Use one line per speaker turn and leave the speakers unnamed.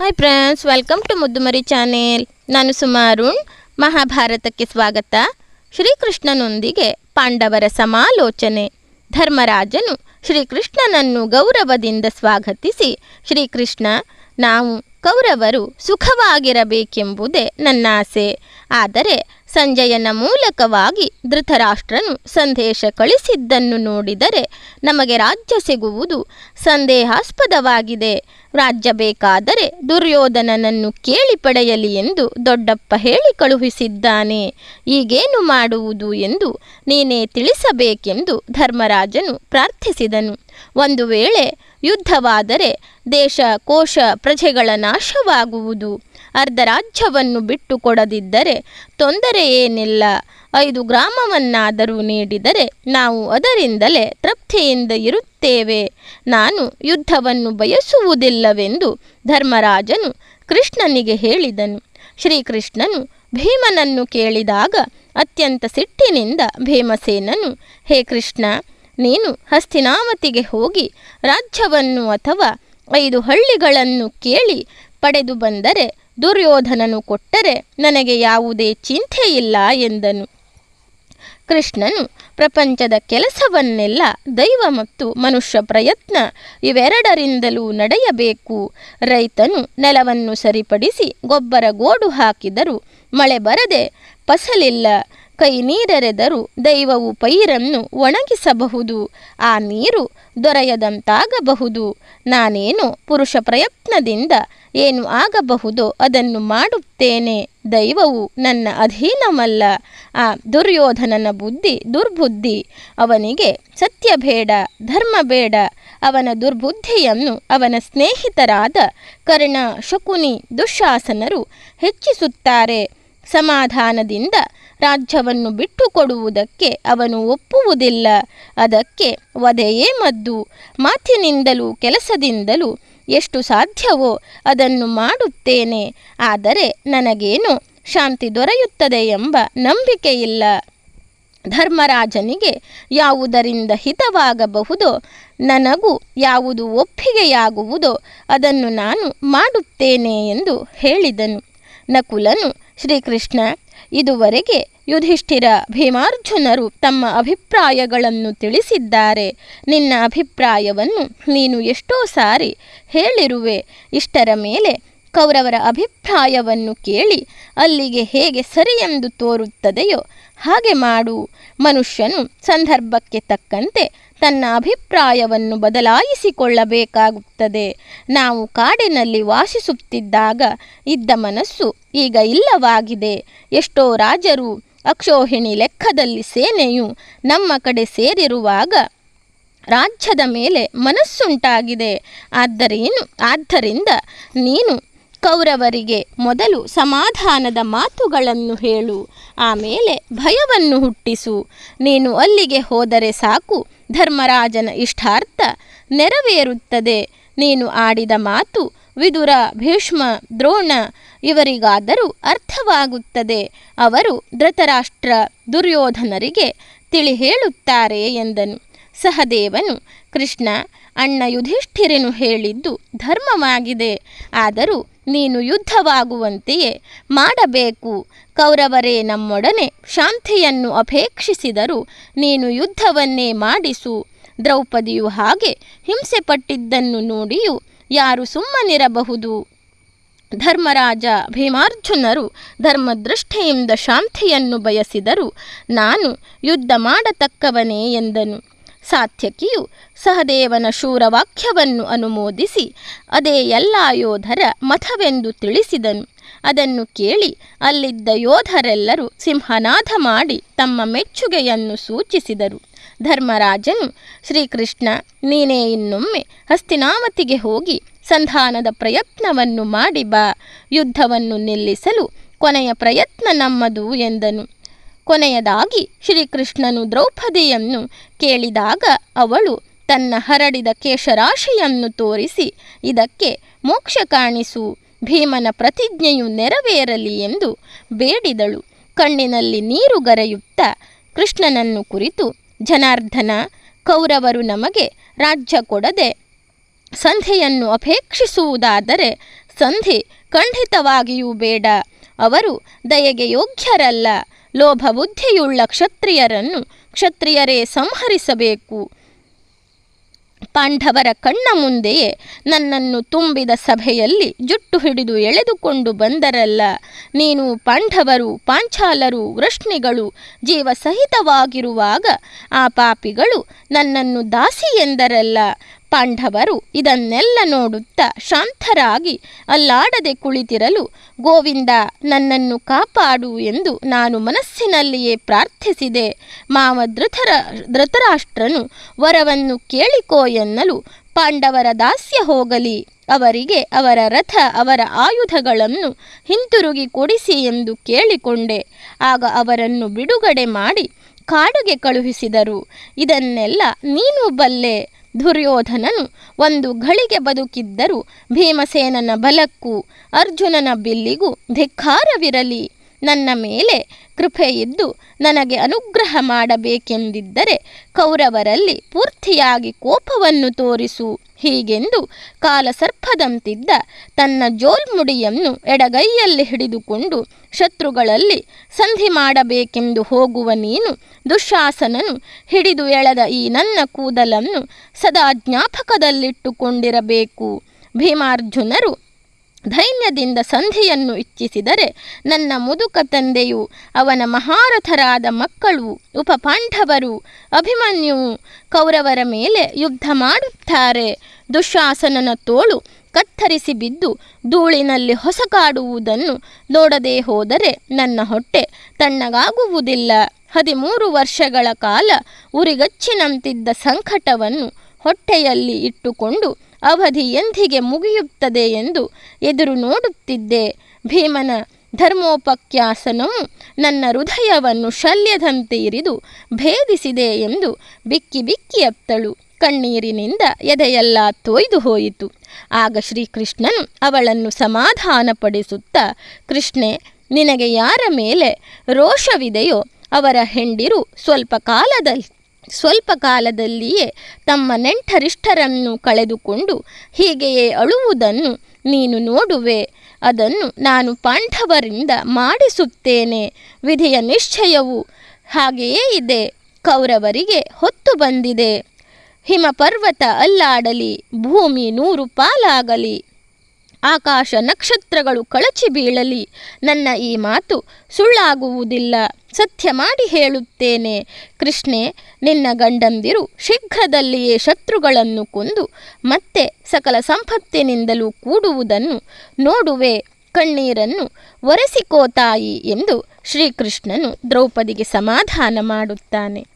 Hi friends welcome to Muddumari channel ನಾನು ಸುಮಾರುಣ್ ಮಹಾಭಾರತಕ್ಕೆ ಸ್ವಾಗತ. ಶ್ರೀಕೃಷ್ಣನೊಂದಿಗೆ ಪಾಂಡವರ ಸಮಾಲೋಚನೆ. ಧರ್ಮರಾಜನು ಶ್ರೀಕೃಷ್ಣನನ್ನು ಗೌರವದಿಂದ ಸ್ವಾಗತಿಸಿ, ಶ್ರೀಕೃಷ್ಣ, ನಾವು ಕೌರವರು ಸುಖವಾಗಿರಬೇಕೆಂಬುದೇ ನನ್ನ ಆಸೆ. ಆದರೆ ಸಂಜಯನ ಮೂಲಕವಾಗಿ ಧೃತರಾಷ್ಟ್ರನು ಸಂದೇಶ ಕಳಿಸಿದ್ದನ್ನು ನೋಡಿದರೆ ನಮಗೆ ರಾಜ್ಯ ಸಿಗುವುದು ಸಂದೇಹಾಸ್ಪದವಾಗಿದೆ. ರಾಜ್ಯ ಬೇಕಾದರೆ ದುರ್ಯೋಧನನನ್ನು ಕೇಳಿ ಪಡೆಯಲಿ ಎಂದು ದೊಡ್ಡಪ್ಪ ಹೇಳಿ ಕಳುಹಿಸಿದ್ದಾನೆ. ಈಗೇನು ಮಾಡುವುದು ಎಂದು ನೀನೇ ತಿಳಿಸಬೇಕೆಂದು ಧರ್ಮರಾಜನು ಪ್ರಾರ್ಥಿಸಿದನು. ಒಂದು ವೇಳೆ ಯುದ್ಧವಾದರೆ ದೇಶ ಕೋಶ ಪ್ರಜೆಗಳ ನಾಶವಾಗುವುದು. ಅರ್ಧ ರಾಜ್ಯವನ್ನು ಬಿಟ್ಟು ಕೊಡದಿದ್ದರೆ ತೊಂದರೆ ಏನಿಲ್ಲ. ಐದು ಗ್ರಾಮವನ್ನಾದರೂ ನೀಡಿದರೆ ನಾವು ಅದರಿಂದಲೇ ತೃಪ್ತಿಯಿಂದ ಇರುತ್ತೇವೆ. ನಾನು ಯುದ್ಧವನ್ನು ಬಯಸುವುದಿಲ್ಲವೆಂದು ಧರ್ಮರಾಜನು ಕೃಷ್ಣನಿಗೆ ಹೇಳಿದನು. ಶ್ರೀಕೃಷ್ಣನು ಭೀಮನನ್ನು ಕೇಳಿದಾಗ ಅತ್ಯಂತ ಸಿಟ್ಟಿನಿಂದ ಭೀಮಸೇನನು, ಹೇ ಕೃಷ್ಣ, ನೀನು ಹಸ್ತಿನಾವತಿಗೆ ಹೋಗಿ ರಾಜ್ಯವನ್ನು ಅಥವಾ ಐದು ಹಳ್ಳಿಗಳನ್ನು ಕೇಳಿ ಪಡೆದು ಬಂದರೆ ದುರ್ಯೋಧನನು ಕೊಟ್ಟರೆ ನನಗೆ ಯಾವುದೇ ಚಿಂತೆಯಿಲ್ಲ ಎಂದನು. ಕೃಷ್ಣನು ಪ್ರಪಂಚದ ಕೆಲಸವನ್ನೆಲ್ಲ ದೈವ ಮತ್ತು ಮನುಷ್ಯ ಪ್ರಯತ್ನ ಇವೆರಡರಿಂದಲೂ ನಡೆಯಬೇಕು. ರೈತನು ನೆಲವನ್ನು ಸರಿಪಡಿಸಿ ಗೊಬ್ಬರ ಗೋಡು ಹಾಕಿದರೂ ಮಳೆ ಬರದೆ ಫಸಲಿಲ್ಲ. ಕೈ ನೀರೆರೆದರೂ ದೈವವು ಪೈರನ್ನು ಒಣಗಿಸಬಹುದು. ಆ ನೀರು ದೊರೆಯದಂತಾಗಬಹುದು. ನಾನೇನು ಪುರುಷ ಪ್ರಯತ್ನದಿಂದ ಏನು ಆಗಬಹುದೋ ಅದನ್ನು ಮಾಡುತ್ತೇನೆ. ದೈವವು ನನ್ನ ಅಧೀನಮಲ್ಲ ಆ ದುರ್ಯೋಧನನ ಬುದ್ಧಿ ದುರ್ಬುದ್ಧಿ. ಅವನಿಗೆ ಸತ್ಯ ಬೇಡ, ಧರ್ಮ ಬೇಡ. ಅವನ ದುರ್ಬುದ್ಧಿಯನ್ನು ಅವನ ಸ್ನೇಹಿತರಾದ ಕರ್ಣ, ಶಕುನಿ, ದುಶಾಸನರು ಹೆಚ್ಚಿಸುತ್ತಾರೆ. ಸಮಾಧಾನದಿಂದ ರಾಜ್ಯವನ್ನು ಬಿಟ್ಟುಕೊಡುವುದಕ್ಕೆ ಅವನು ಒಪ್ಪುವುದಿಲ್ಲ. ಅದಕ್ಕೆ ವಧೆಯೇ ಮದ್ದು. ಮಾತಿನಿಂದಲೂ ಕೆಲಸದಿಂದಲೂ ಎಷ್ಟು ಸಾಧ್ಯವೋ ಅದನ್ನು ಮಾಡುತ್ತೇನೆ. ಆದರೆ ನನಗೇನು ಶಾಂತಿ ದೊರೆಯುತ್ತದೆ ಎಂಬ ನಂಬಿಕೆಯಿಲ್ಲ. ಧರ್ಮರಾಜನಿಗೆ ಯಾವುದರಿಂದ ಹಿತವಾಗಬಹುದೋ, ನನಗೂ ಯಾವುದು ಒಪ್ಪಿಗೆಯಾಗುವುದೋ ಅದನ್ನು ನಾನು ಮಾಡುತ್ತೇನೆ ಎಂದು ಹೇಳಿದನು. ನಕುಲನು ಶ್ರೀಕೃಷ್ಣ ಇದುವರೆಗೆ ಯುಧಿಷ್ಠಿರ ಭೀಮಾರ್ಜುನರು ತಮ್ಮ ಅಭಿಪ್ರಾಯಗಳನ್ನು ತಿಳಿಸಿದ್ದಾರೆ. ನಿನ್ನ ಅಭಿಪ್ರಾಯವನ್ನು ನೀನು ಎಷ್ಟೋ ಸಾರಿ ಹೇಳಿರುವೆ. ಇಷ್ಟರ ಮೇಲೆ ಕೌರವರ ಅಭಿಪ್ರಾಯವನ್ನು ಕೇಳಿ ಅಲ್ಲಿಗೆ ಹೇಗೆ ಸರಿಯೆಂದು ತೋರುತ್ತದೆಯೋ ಹಾಗೆ ಮಾಡು. ಮನುಷ್ಯನು ಸಂದರ್ಭಕ್ಕೆ ತಕ್ಕಂತೆ ತನ್ನ ಅಭಿಪ್ರಾಯವನ್ನು ಬದಲಾಯಿಸಿಕೊಳ್ಳಬೇಕಾಗುತ್ತದೆ. ನಾವು ಕಾಡಿನಲ್ಲಿ ವಾಸಿಸುತ್ತಿದ್ದಾಗ ಇದ್ದ ಮನಸ್ಸು ಈಗ ಇಲ್ಲವಾಗಿದೆ. ಎಷ್ಟೋ ರಾಜರು ಅಕ್ಷೋಹಿಣಿ ಲೆಕ್ಕದಲ್ಲಿ ಸೇನೆಯು ನಮ್ಮ ಕಡೆ ಸೇರಿರುವಾಗ ರಾಜ್ಯದ ಮೇಲೆ ಮನಸ್ಸುಂಟಾಗಿದೆ. ಆದ್ದರೇನು ಆದ್ದರಿಂದ ನೀನು ಕೌರವರಿಗೆ ಮೊದಲು ಸಮಾಧಾನದ ಮಾತುಗಳನ್ನು ಹೇಳು ಆಮೇಲೆ ಭಯವನ್ನು ಹುಟ್ಟಿಸು. ನೀನು ಅಲ್ಲಿಗೆ ಹೋದರೆ ಸಾಕು, ಧರ್ಮರಾಜನ ಇಷ್ಟಾರ್ಥ ನೆರವೇರುತ್ತದೆ. ನೀನು ಆಡಿದ ಮಾತು ವಿದುರ, ಭೀಷ್ಮ, ದ್ರೋಣ ಇವರಿಗಾದರೂ ಅರ್ಥವಾಗುತ್ತದೆ. ಅವರು ಧೃತರಾಷ್ಟ್ರ ದುರ್ಯೋಧನರಿಗೆ ತಿಳಿ ಹೇಳುತ್ತಾರೆ ಎಂದನು. ಸಹದೇವನು, ಕೃಷ್ಣ, ಅಣ್ಣ ಯುಧಿಷ್ಠಿರನು ಹೇಳಿದ್ದು ಧರ್ಮವಾಗಿದೆ. ಆದರೂ ನೀನು ಯುದ್ಧವಾಗುವಂತೆಯೇ ಮಾಡಬೇಕು. ಕೌರವರೇ, ನಮ್ಮೊಡನೆ ಶಾಂತಿಯನ್ನು ಅಪೇಕ್ಷಿಸಿದರು ನೀನು ಯುದ್ಧವನ್ನೇ ಮಾಡಿಸು. ದ್ರೌಪದಿಯು ಹಾಗೆ ಹಿಂಸೆ ಪಟ್ಟಿದ್ದನ್ನು ನೋಡಿಯೂ ಯಾರು ಸುಮ್ಮನಿರಬಹುದು. ಧರ್ಮರಾಜ ಭೀಮಾರ್ಜುನರು ಧರ್ಮದೃಷ್ಟಿಯಿಂದ ಶಾಂತಿಯನ್ನು ಬಯಸಿದರು ನಾನು ಯುದ್ಧ ಮಾಡತಕ್ಕವನೇ ಎಂದನು. ಸಾತ್ಯಕಿಯು ಸಹದೇವನ ಶೂರವಾಕ್ಯವನ್ನು ಅನುಮೋದಿಸಿ, ಅದೇ ಎಲ್ಲ ಯೋಧರ ಮತವೆಂದು ತಿಳಿಸಿದನು. ಅದನ್ನು ಕೇಳಿ ಅಲ್ಲಿದ್ದ ಯೋಧರೆಲ್ಲರೂ ಸಿಂಹನಾಥ ಮಾಡಿ ತಮ್ಮ ಮೆಚ್ಚುಗೆಯನ್ನು ಸೂಚಿಸಿದರು. ಧರ್ಮರಾಜನು, ಶ್ರೀಕೃಷ್ಣ, ನೀನೇ ಇನ್ನೊಮ್ಮೆ ಹಸ್ತಿನಾಮತಿಗೆ ಹೋಗಿ ಸಂಧಾನದ ಪ್ರಯತ್ನವನ್ನು ಮಾಡಿ ಬಾ. ಯುದ್ಧವನ್ನು ನಿಲ್ಲಿಸಲು ಕೊನೆಯ ಪ್ರಯತ್ನ ನಮ್ಮದು ಎಂದನು. ಕೊನೆಯದಾಗಿ ಶ್ರೀಕೃಷ್ಣನು ದ್ರೌಪದಿಯನ್ನು ಕೇಳಿದಾಗ ಅವಳು ತನ್ನ ಹರಡಿದ ಕೇಶರಾಶಿಯನ್ನು ತೋರಿಸಿ, ಇದಕ್ಕೆ ಮೋಕ್ಷ ಕಾಣಿಸು, ಭೀಮನ ಪ್ರತಿಜ್ಞೆಯು ನೆರವೇರಲಿ ಎಂದು ಬೇಡಿದಳು. ಕಣ್ಣಿನಲ್ಲಿ ನೀರು ಗರೆಯುತ್ತಾ ಕೃಷ್ಣನನ್ನು ಕುರಿತು, ಜನಾರ್ದನ, ಕೌರವರು ನಮಗೆ ರಾಜ್ಯ ಕೊಡದೆ ಸಂಧಿಯನ್ನು ಅಪೇಕ್ಷಿಸುವುದಾದರೆ ಸಂಧಿ ಖಂಡಿತವಾಗಿಯೂ ಬೇಡ. ಅವರು ದಯೆಗೆ ಯೋಗ್ಯರಲ್ಲ. ಲೋಭ ಬುದ್ಧಿಯುಳ್ಳ ಕ್ಷತ್ರಿಯರನ್ನು ಕ್ಷತ್ರಿಯರೇ ಸಂಹರಿಸಬೇಕು. ಪಾಂಡವರ ಕಣ್ಣ ಮುಂದೆಯೇ ನನ್ನನ್ನು ತುಂಬಿದ ಸಭೆಯಲ್ಲಿ ಜುಟ್ಟು ಹಿಡಿದು ಎಳೆದುಕೊಂಡು ಬಂದರಲ್ಲ. ನೀನು ಪಾಂಡವರು, ಪಾಂಚಾಲರು, ವೃಷ್ಣಿಗಳು ಜೀವ ಸಹಿತವಾಗಿರುವಾಗ ಆ ಪಾಪಿಗಳು ನನ್ನನ್ನು ದಾಸಿ ಎಂದರಲ್ಲ. ಪಾಂಡವರು ಇದನ್ನೆಲ್ಲ ನೋಡುತ್ತಾ ಶಾಂತರಾಗಿ ಅಲ್ಲಾಡದೆ ಕುಳಿತಿರಲು, ಗೋವಿಂದ, ನನ್ನನ್ನು ಕಾಪಾಡು ಎಂದು ನಾನು ಮನಸ್ಸಿನಲ್ಲಿಯೇ ಪ್ರಾರ್ಥಿಸಿದೆ. ಮಾವ ಧೃತರ ಧೃತರಾಷ್ಟ್ರನು ವರವನ್ನು ಕೇಳಿಕೋ ಎನ್ನಲು ಪಾಂಡವರ ದಾಸ್ಯ ಹೋಗಲಿ. ಅವರಿಗೆ ಅವರ ರಥ, ಅವರ ಆಯುಧಗಳನ್ನು ಹಿಂತಿರುಗಿ ಕೊಡಿಸಿ ಎಂದು ಕೇಳಿಕೊಂಡೆ. ಆಗ ಅವರನ್ನು ಬಿಡುಗಡೆ ಮಾಡಿ ಕಾಡುಗೆ ಕಳುಹಿಸಿದರು. ಇದನ್ನೆಲ್ಲ ನೀನು ಬಲ್ಲೆ. ದುರ್ಯೋಧನನು ಒಂದು ಘಳಿಗೆ ಬದುಕಿದ್ದರೂ ಭೀಮಸೇನನ ಬಲಕ್ಕೂ ಅರ್ಜುನನ ಬಿಲ್ಲಿಗೂ ಧಿಕ್ಕಾರವಿರಲಿ. ನನ್ನ ಮೇಲೆ ಕೃಪೆಯಿದ್ದು ನನಗೆ ಅನುಗ್ರಹ ಮಾಡಬೇಕೆಂದಿದ್ದರೆ ಕೌರವರಲ್ಲಿ ಪೂರ್ತಿಯಾಗಿ ಕೋಪವನ್ನು ತೋರಿಸು. ಹೀಗೆಂದು ಕಾಲಸರ್ಪದಂತಿದ್ದ ತನ್ನ ಜೋಲ್ಮುಡಿಯನ್ನು ಎಡಗೈಯಲ್ಲಿ ಹಿಡಿದುಕೊಂಡು ಶತ್ರುಗಳಲ್ಲಿ ಸಂಧಿ ಮಾಡಬೇಕೆಂದು ಹೋಗುವ ನೀನು ದುಶಾಸನನು ಹಿಡಿದು ಎಳೆದ ಈ ನನ್ನ ಕೂದಲನ್ನು ಸದಾ ಜ್ಞಾಪಕದಲ್ಲಿಟ್ಟುಕೊಂಡಿರಬೇಕು. ಭೀಮಾರ್ಜುನರು ಧೈನ್ಯದಿಂದ ಸಂಧಿಯನ್ನು ಇಚ್ಛಿಸಿದರೆ ನನ್ನ ಮುದುಕ ತಂದೆಯು ಅವನ ಮಹಾರಥರಾದ ಮಕ್ಕಳು, ಉಪಪಾಂಡವರು ಅಭಿಮನ್ಯು ಕೌರವರ ಮೇಲೆ ಯುದ್ಧ ಮಾಡುತ್ತಾರೆ. ದುಶಾಸನನ ತೋಳು ಕತ್ತರಿಸಿ ಬಿದ್ದು ಧೂಳಿನಲ್ಲಿ ಹೊಸಕಾಡುವುದನ್ನು ನೋಡದೆ ಹೋದರೆ ನನ್ನ ಹೊಟ್ಟೆ ತಣ್ಣಗಾಗುವುದಿಲ್ಲ. ಹದಿಮೂರು ವರ್ಷಗಳ ಕಾಲ ಉರಿಗಚ್ಚಿನಂತಿದ್ದ ಸಂಕಟವನ್ನು ಹೊಟ್ಟೆಯಲ್ಲಿ ಇಟ್ಟುಕೊಂಡು ಅವಧಿ ಎಂದಿಗೆ ಮುಗಿಯುತ್ತದೆ ಎಂದು ಎದುರು ನೋಡುತ್ತಿದ್ದೆ. ಭೀಮನ ಧರ್ಮೋಪಖ್ಯಾಸನವು ನನ್ನ ಹೃದಯವನ್ನು ಶಲ್ಯದಂತೆ ಇರಿದು ಭೇದಿಸಿದೆ ಎಂದು ಬಿಕ್ಕಿ ಬಿಕ್ಕಿ ಅತ್ತಳು ಕಣ್ಣೀರಿನಿಂದ ಎದೆಯೆಲ್ಲ ತೊಯ್ದು ಹೋಯಿತು. ಆಗ ಶ್ರೀಕೃಷ್ಣನು ಅವಳನ್ನು ಸಮಾಧಾನಪಡಿಸುತ್ತಾ, ಕೃಷ್ಣೆ, ನಿನಗೆ ಯಾರ ಮೇಲೆ ರೋಷವಿದೆಯೋ ಅವರ ಹೆಂಡಿರು ಸ್ವಲ್ಪ ಕಾಲದಲ್ಲಿ ಸ್ವಲ್ಪ ಕಾಲದಲ್ಲಿಯೇ ತಮ್ಮ ನೆಂಟರಿಷ್ಟರನ್ನು ಕಳೆದುಕೊಂಡು ಹೀಗೆಯೇ ಅಳುವುದನ್ನು ನೀನು ನೋಡುವೆ, ಅದನ್ನು ನಾನು ಪಾಂಡವರಿಂದ ಮಾಡಿಸುತ್ತೇನೆ, ವಿಧಿಯ ನಿಶ್ಚಯವು ಹಾಗೆಯೇ ಇದೆ, ಕೌರವರಿಗೆ ಹೊತ್ತು ಬಂದಿದೆ. ಹಿಮಪರ್ವತ ಅಲ್ಲಾಡಲಿ, ಭೂಮಿ ನೂರು ಪಾಲಾಗಲಿ, ಆಕಾಶ ನಕ್ಷತ್ರಗಳು ಕಳಚಿ ಬೀಳಲಿ, ನನ್ನ ಈ ಮಾತು ಸುಳ್ಳಾಗುವುದಿಲ್ಲ. ಸತ್ಯ ಮಾಡಿ ಹೇಳುತ್ತೇನೆ. ಕೃಷ್ಣೆ, ನಿನ್ನ ಗಂಡಂದಿರು ಶೀಘ್ರದಲ್ಲಿಯೇ ಶತ್ರುಗಳನ್ನು ಕೊಂದು ಮತ್ತೆ ಸಕಲ ಸಂಪತ್ತಿನಿಂದಲೂ ಕೂಡುವುದನ್ನು ನೋಡುವೆ. ಕಣ್ಣೀರನ್ನು ಒರೆಸಿಕೋ ತಾಯಿ ಎಂದು ಶ್ರೀಕೃಷ್ಣನು ದ್ರೌಪದಿಗೆ ಸಮಾಧಾನ ಮಾಡುತ್ತಾನೆ.